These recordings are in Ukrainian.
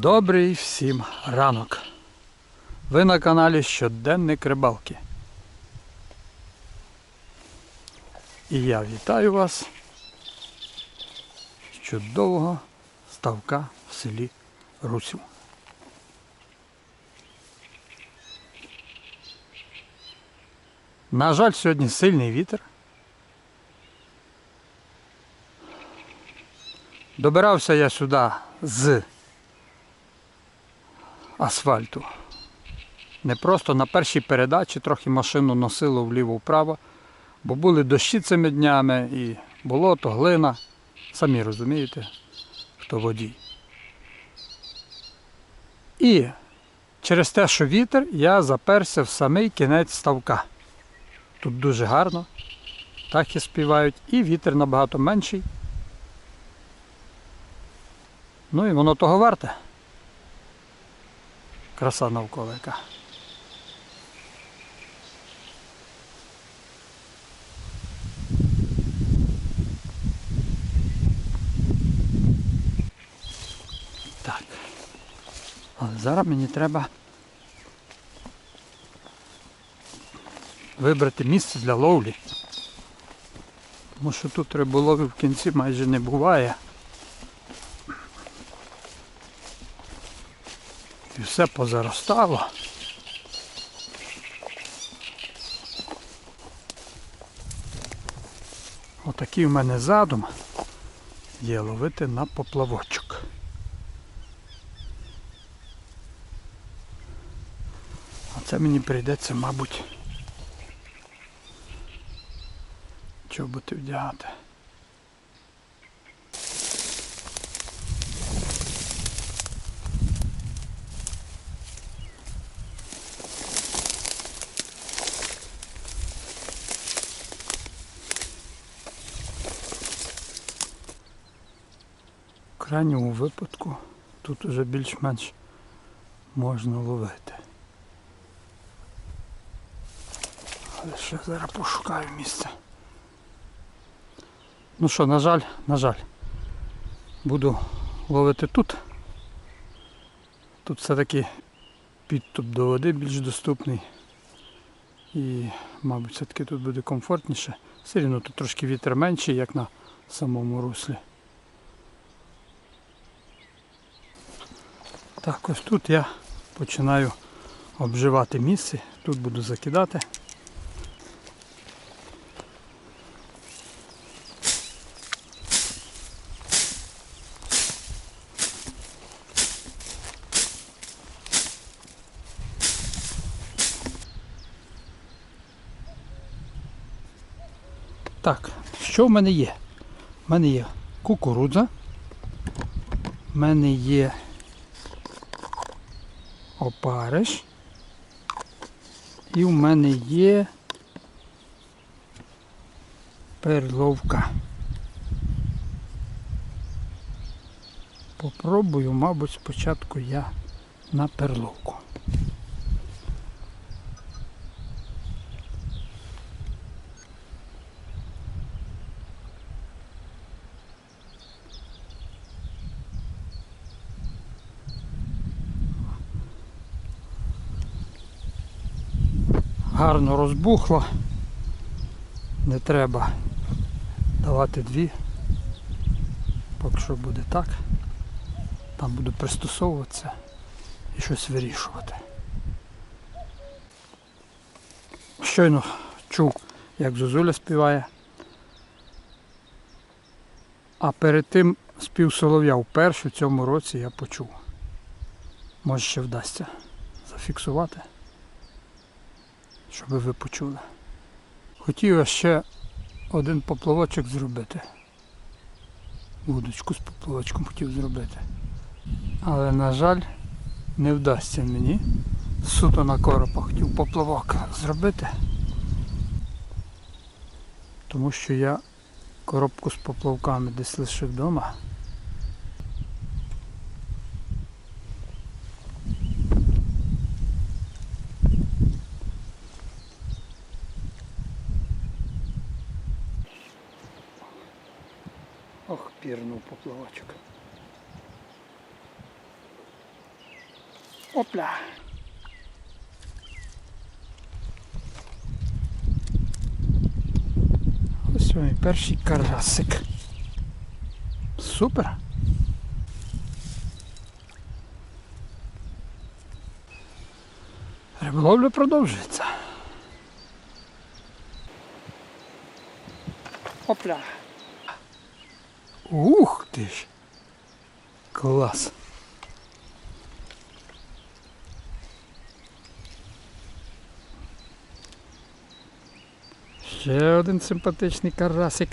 Добрий всім ранок. Ви на каналі Щоденник Рибалки. І я вітаю вас з чудового ставка в селі Русів. На жаль, сьогодні сильний вітер. Добирався я сюди з асфальту. Не просто на першій передачі трохи машину носило вліво-вправо, бо були дощі цими днями і болото, глина. Самі розумієте, хто водій. І через те, що вітер, я заперся в самий кінець ставка. Тут дуже гарно, птахи співають, і вітер набагато менший. Ну і воно того варте. Краса навколо яка. Так. Але зараз мені треба вибрати місце для ловлі. Тому що тут риболовів в кінці майже не буває. Все позаростало. Отакий в мене задум є ловити на поплавочок. А це мені прийдеться, мабуть, чоботи вдягати. В крайньому випадку тут уже більш-менш можна ловити. Але ще зараз пошукаю місце. Ну що, на жаль, на жаль, буду ловити тут. Тут все-таки підступ до води більш доступний. І, мабуть, все-таки тут буде комфортніше. Все рівно тут трошки вітер менший, як на самому руслі. Так, ось тут я починаю обживати місце. Тут буду закидати. Так, що в мене є? В мене є кукурудза, в мене є опариш. І в мене є перловка. Попробую, мабуть, спочатку я на перловку. Гарно розбухло. Не треба давати дві. Поки що буде так. Там буду пристосовуватися і щось вирішувати. Щойно чув, як Зозуля співає. А перед тим спів солов'я вперше в цьому році я почув. Може ще вдасться зафіксувати щоб ви почули. Хотів я ще один поплавочок зробити. Вудочку з поплавочком хотів зробити. Але, на жаль, не вдасться мені. Суто на коропа хотів поплавок зробити. Тому що я коробку з поплавками десь лишив вдома. Ох, пірнув поплавочок. Опля. Ось мій перший карасик. Супер. Риболовля продовжується. Опля. Ух ти ж. Клас. Ще один симпатичний карасик.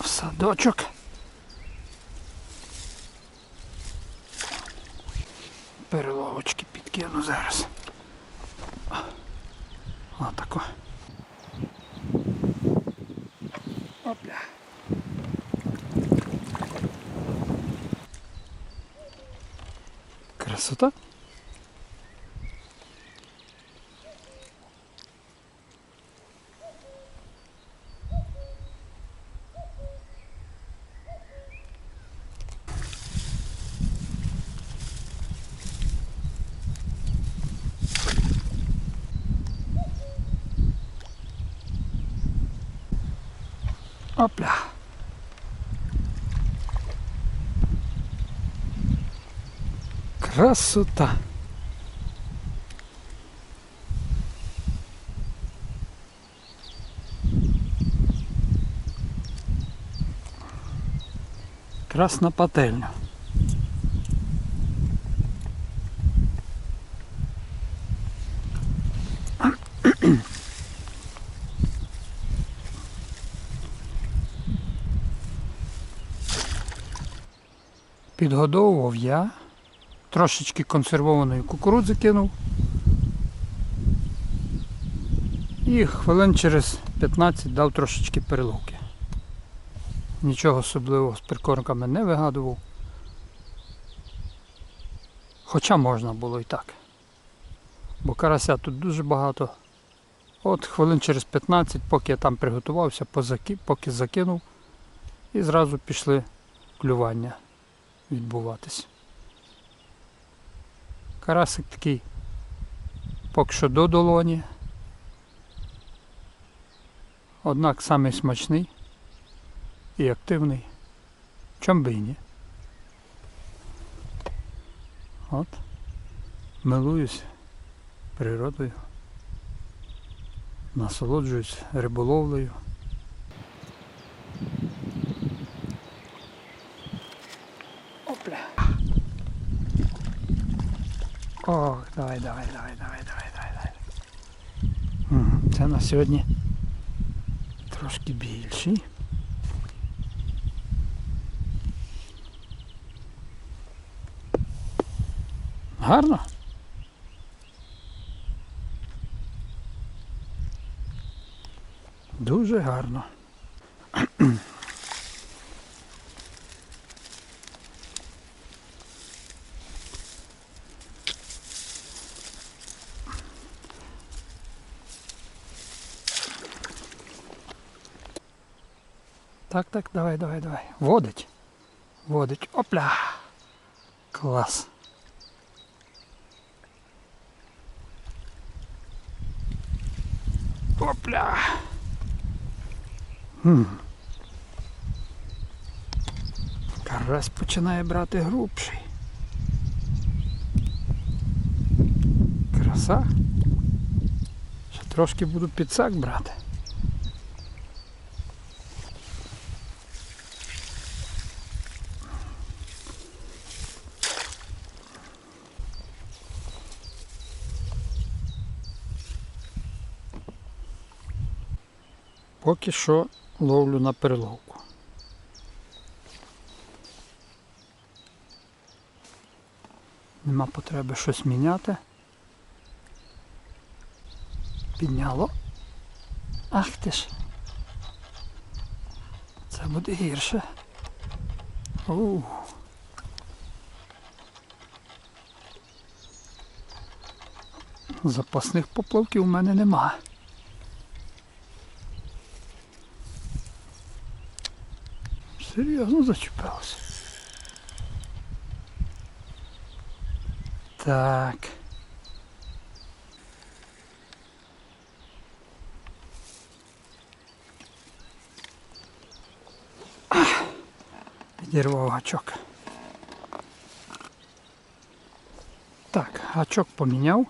В садочок. Переловочки підкину зараз. Отако. Опля. Красота. Опля. Красота. Красна пательня. Підгодовував я, трошечки консервованої кукурудзи кинув. І хвилин через 15 дав трошечки переловки. Нічого особливого з прикормками не вигадував. Хоча можна було і так. Бо карася тут дуже багато. От хвилин через 15, поки я там приготувався, поки закинув, і зразу пішли клювання відбуватись. Карасик такий поки що до долоні. Однак самий смачний і активний. Чом би і ні. От. Милуюсь природою. Насолоджуюсь риболовлею. Ох, давай, давай, давай, давай, давай, давай, давай. М, Це на сьогодні трошки більший. Гарно? Дуже гарно. Так, так, давай, давай, давай. Водить. Водить. Опля. Клас. Опля. Хм. Карась починає брати грубший. Краса. Ще трошки буду підсак брати. Поки що ловлю на переловку. Нема потреби щось міняти. Підняло. Ах ти ж. Це буде гірше. Ух. Запасних поплавків у мене немає. ну зачепилося. Так. Підірвав гачок. Так, гачок поміняв.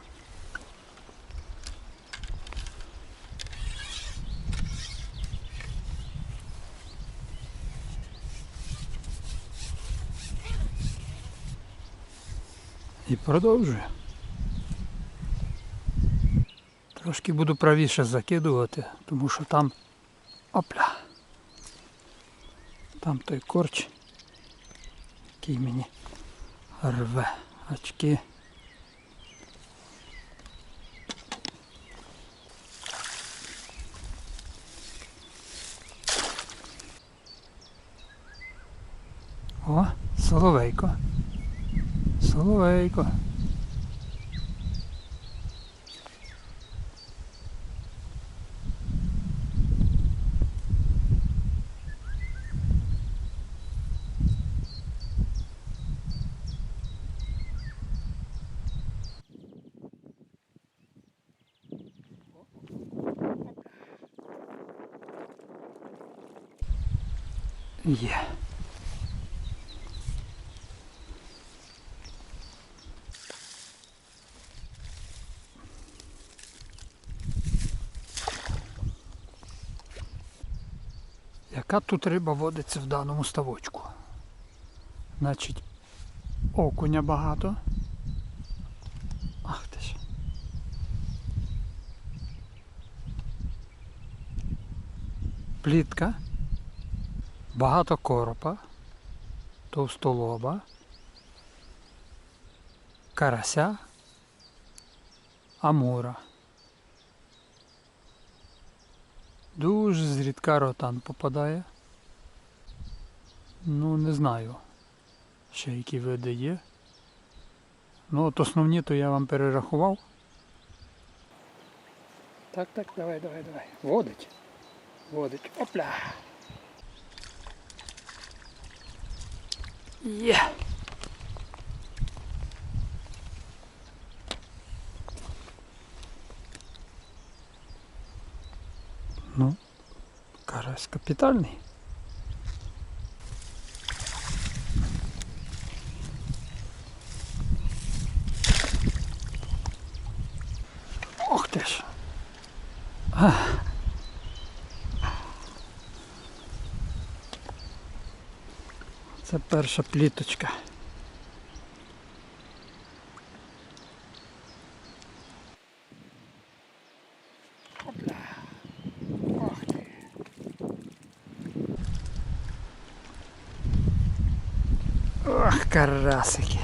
Продовжую. Трошки буду правіше закидувати, тому що там опля. Там той корч, який мені рве очки. О, соловейко. Соловейко. Є. Яка тут риба водиться в даному ставочку? Значить, окуня багато. Ах ти ж. Плітка. Багато коропа, товстолоба, карася, амура. Дуже зрідка ротан попадає. Ну, не знаю, ще які види є. Ну, от основні то я вам перерахував. Так, так, давай, давай, давай. Водить. Водить. Опля. Є. Ну, карась капітальний. Ох. Це перша пліточка. Карасики.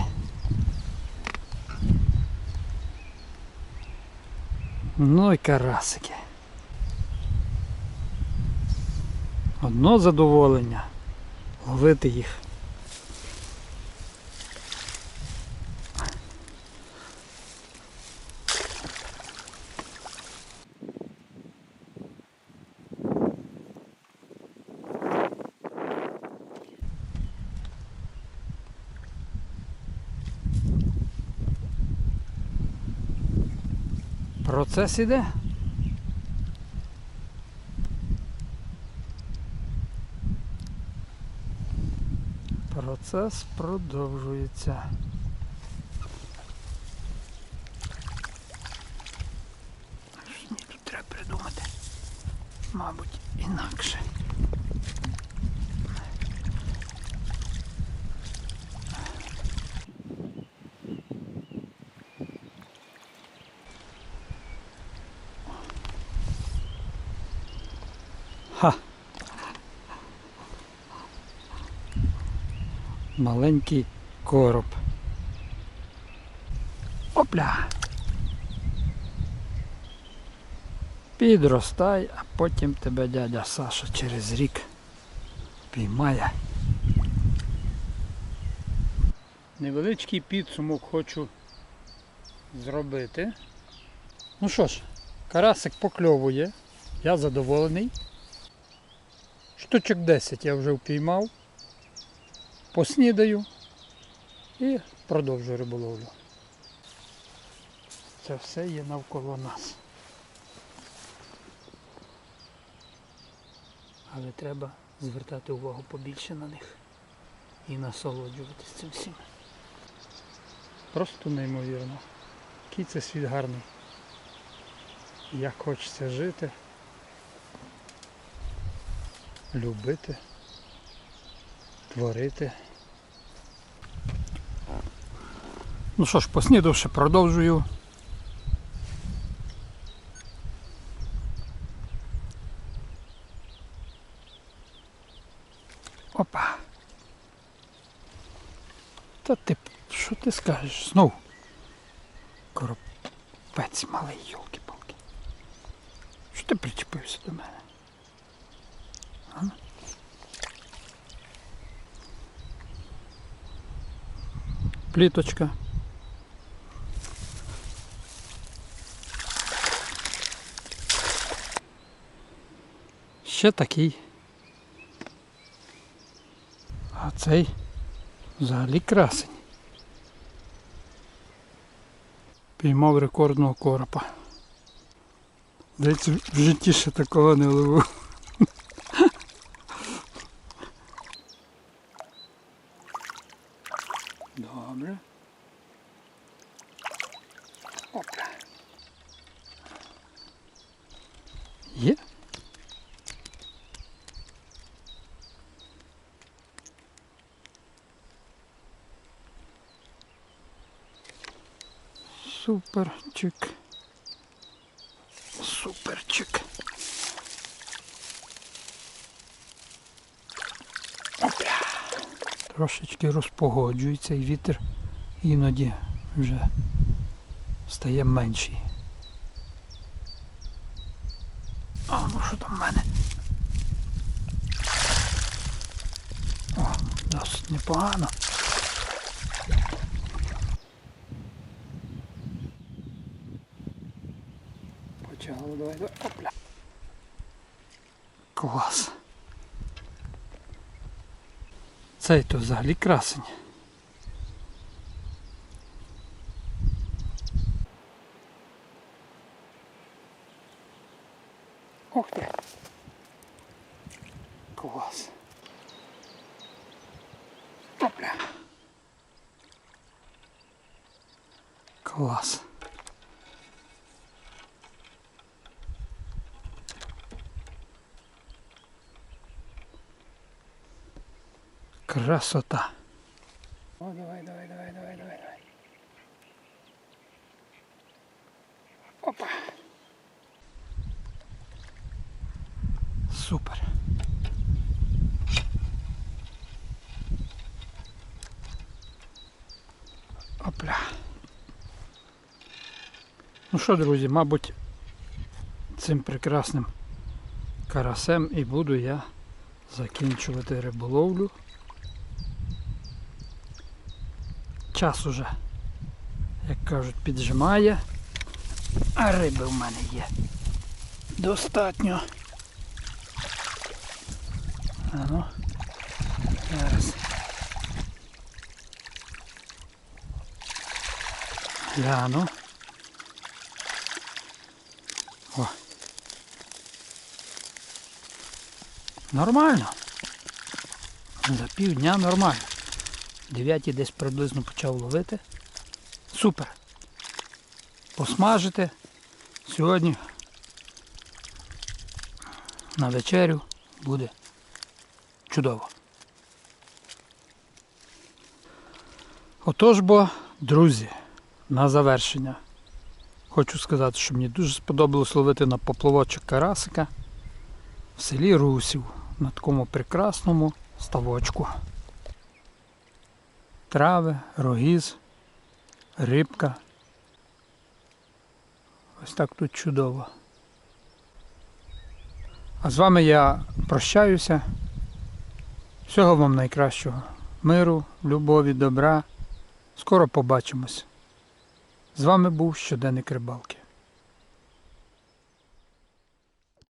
Ну і карасики. Одно задоволення ловити їх. Процес іде. Процес продовжується. Що мені тут треба придумати? Мабуть, інакше. Маленький короб. Опля. Підростай, а потім тебе дядя Саша через рік піймає. Невеличкий підсумок хочу зробити. Ну що ж, карасик покльовує. Я задоволений. Штучок 10 я вже впіймав. Поснідаю і продовжую риболовлю. це все є навколо нас. Але треба звертати увагу побільше на них і насолоджуватись цим всім. Просто неймовірно. Який це світ гарний. Як хочеться жити, любити, творити. Ну що ж, поснідавши, продовжую. Опа. Та ти, що ти скажеш? Знов. Коропець малий, йолки-палки. Що ти причепився до мене? А? Пліточка. Ще такий. А цей взагалі красень. Піймав рекордного коропа. Дивіться, в житті ще такого не ловив. Добре. Опа. Є? Суперчик. Суперчик. Опля. Трошечки розпогоджується і вітер іноді вже стає менший. А, ну що там в мене? О, досить непогано. Почало, давай, давай. Опля. Клас. Цей то взагалі красень. Ох ти. Клас. Опля. Клас. Красота. О, давай, давай, давай, давай, давай, давай. Опа. Супер. Опля. Ну що, друзі, мабуть, цим прекрасним карасем і буду я закінчувати риболовлю. Час уже, як кажуть, піджимає, а риби в мене є достатньо. А ну, зараз. Гляну. О. Нормально. За півдня нормально. Дев'ятій десь приблизно почав ловити. Супер. Посмажити. Сьогодні на вечерю буде чудово. Отож бо, друзі, на завершення. Хочу сказати, що мені дуже сподобалось ловити на поплавочок карасика в селі Русів на такому прекрасному ставочку. Трави, рогіз, рибка. Ось так тут чудово. А з вами я прощаюся. Всього вам найкращого. Миру, любові, добра. Скоро побачимось. З вами був щоденник рибалки.